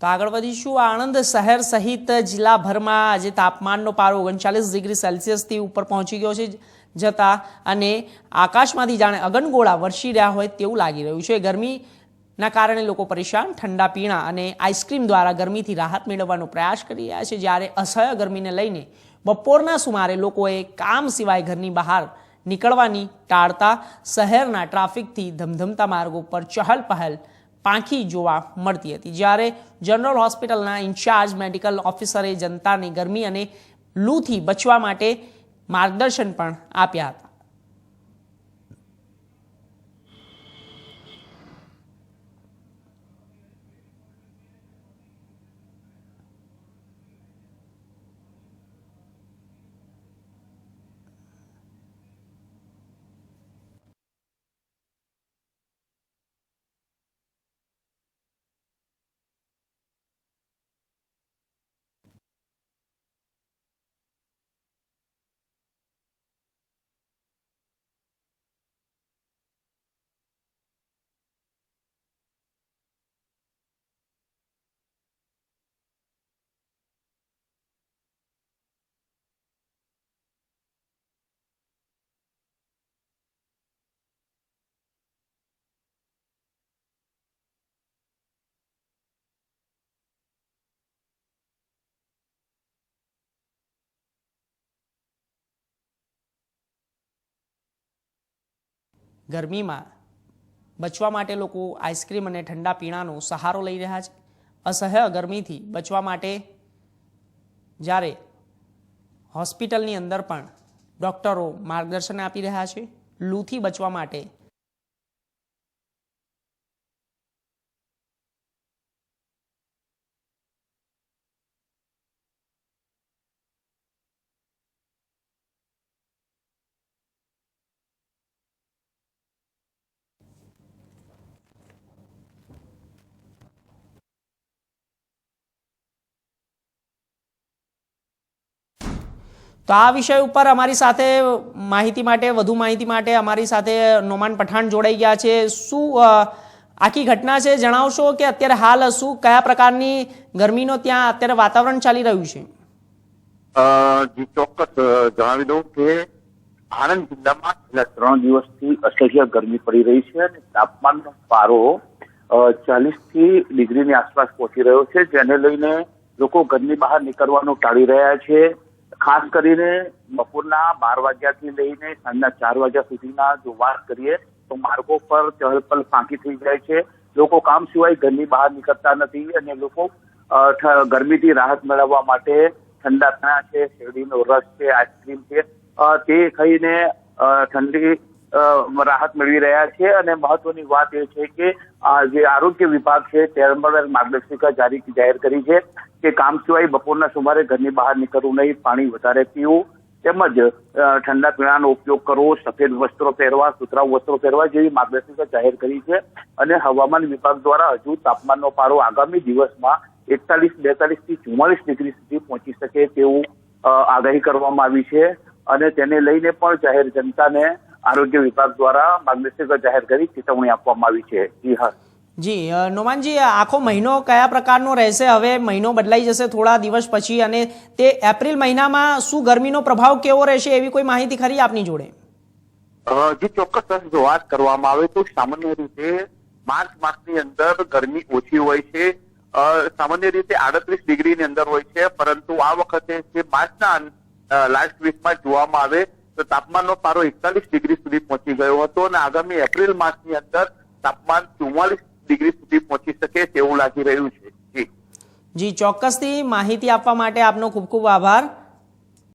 તો આગળ વધીશું. આણંદ શહેર સહિત જિલ્લાભરમાં આજે તાપમાનનો પારો ઓગણચાલીસ ડિગ્રી સેલ્સિયસથી ઉપર પહોંચી ગયો છે જતા અને આકાશમાંથી જાણે અગનગોળા વરસી રહ્યા હોય તેવું લાગી રહ્યું છે. ગરમીના કારણે લોકો પરેશાન, ઠંડા પીણા અને આઈસ્ક્રીમ દ્વારા ગરમીથી રાહત મેળવવાનો પ્રયાસ કરી રહ્યા છે. જ્યારે અસહ્ય ગરમીને લઈને બપોરના સુમારે લોકોએ કામ સિવાય ઘરની બહાર નીકળવાની ટાળતા શહેરના ટ્રાફિકથી ધમધમતા માર્ગો પર ચહલ પહલ પાંખી જોવા મળતી હતી. જ્યારે જનરલ હોસ્પિટલના ઇન્ચાર્જ મેડિકલ ઓફિસરે જનતાને ગરમી અને લૂથી બચવા માટે માર્ગદર્શન પણ આપ્યા હતા. ગરમીમાં બચવા માટે લોકો આઈસ્ક્રીમ અને ઠંડા પીણાનો સહારો લઈ રહ્યા છે. અસહ્ય ગરમીથી બચવા માટે જ્યારે હોસ્પિટલની અંદર પણ ડૉક્ટરો માર્ગદર્શન આપી રહ્યા છે. લૂથી બચવા માટે તો આ વિષય ઉપર અમારી સાથે માહિતી માટે, વધુ માહિતી માટે અમારી સાથે નોમાન પઠાણ જોડાઈ ગયા છે. શું આખી ઘટના છે જણાવશો કે અત્યારે હાલ શું, કયા પ્રકારની ગરમીનો ત્યાં અત્યારે વાતાવરણ ચાલી રહ્યું છે? ચોક્કસ જણાવી દઉં કે આણંદ જિલ્લામાં છેલ્લા ત્રણ દિવસથી અસહ્ય ગરમી પડી રહી છે અને તાપમાનનો પારો ચાલીસથી ડિગ્રીની આસપાસ પહોંચી રહ્યો છે. જેને લઈને લોકો ઘરની બહાર નીકળવાનું ટાળી રહ્યા છે. ખાસ કરીને બપોરના બાર વાગ્યાથી લઈને સાંજના ચાર વાગ્યા સુધીના જો વાત કરીએ, તો માર્ગો પર ચહલપહલ ફાંકી થઈ જાય છે. લોકો કામ સિવાય ઘરની બહાર નીકળતા નથી અને લોકો ગરમીથી રાહત મેળવવા માટે ઠંડા પીણા છે, શેરડીનો રસ છે, આઈસ્ક્રીમ છે. તે ખાઈને ઠંડી રાહત મેળવી રહ્યા છે અને મહત્વની વાત એ છે કે જે આરોગ્ય વિભાગ છે ત્યારબાદ માર્ગદર્શિકા જારી જાહેર કરી છે કે કામ સિવાય બપોરના સુમારે ઘરની બહાર નીકળવું નહીં, પાણી વધારે પીવું તેમજ ઠંડા પીણાનો ઉપયોગ કરવો, સફેદ વસ્ત્રો પહેરવા, સુતરાઉ વસ્ત્રો પહેરવા જેવી માર્ગદર્શિકા જાહેર કરી છે અને હવામાન વિભાગ દ્વારા હજુ તાપમાનનો પારો આગામી દિવસમાં એકતાલીસ બેતાલીસથી ચુમ્માલીસ ડિગ્રી સુધી પહોંચી શકે તેવું આગાહી કરવામાં આવી છે અને તેને લઈને પણ જાહેર જનતાને આરોગ્ય વિભાગ દ્વારા માર્ગદર્શિકા જાહેર કરી ચેતવણી આપવામાં આવી છે. જી હા. જી નોમાનજી આખો મહિનો કયા પ્રકારનો રહેશે? હવે મહિનો બદલાઈ જશે થોડા દિવસ પછી અને તે એપ્રિલ મહિનામાં શું ગરમીનો પ્રભાવ કેવો રહેશે એવી કોઈ માહિતી ખરી આપની જોડે? જે ચોક્કસ જો વાત કરવામાં આવે તો સામાન્ય રીતે માર્ચ માસની અંદર ગરમી ઓછી હોય છે. સામાન્ય રીતે આડત્રીસ ડિગ્રીની અંદર હોય છે. પરંતુ આ વખતે જે માર્ચના લાસ્ટ વીકમાં જોવામાં આવે તો તાપમાનનો પારો એકતાલીસ ડિગ્રી સુધી પહોંચી ગયો હતો અને આગામી એપ્રિલ માસની અંદર તાપમાન ચુમ્માલીસ ડિગ્રી સુધી પહોંચી શકે તેવું લાગી રહ્યું છે. જી. ચોક્કસથી માહિતી આપવા માટે આપનો ખૂબ ખૂબ આભાર.